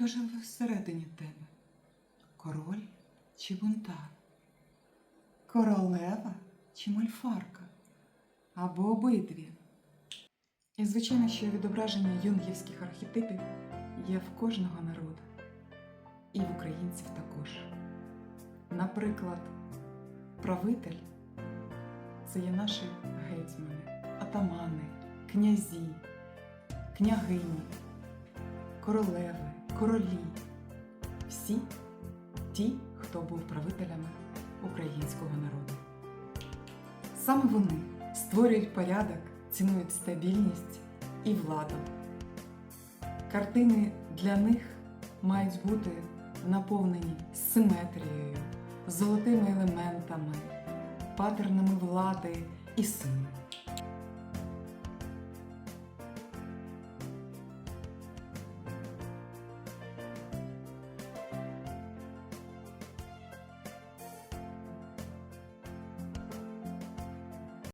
Хто живе всередині тебе? Король чи бунтар? Королева чи мольфарка? Або обидві? І звичайно, що відображення юнгівських архетипів є в кожного народу, і в українців також. Наприклад, правитель це є наші гетьмани, атамани, князі, княгині, королеви, королі. Всі ті, хто був правителями українського народу. Саме вони створюють порядок, цінують стабільність і владу. Картини для них мають бути наповнені симетрією, золотими елементами, патернами влади і сили.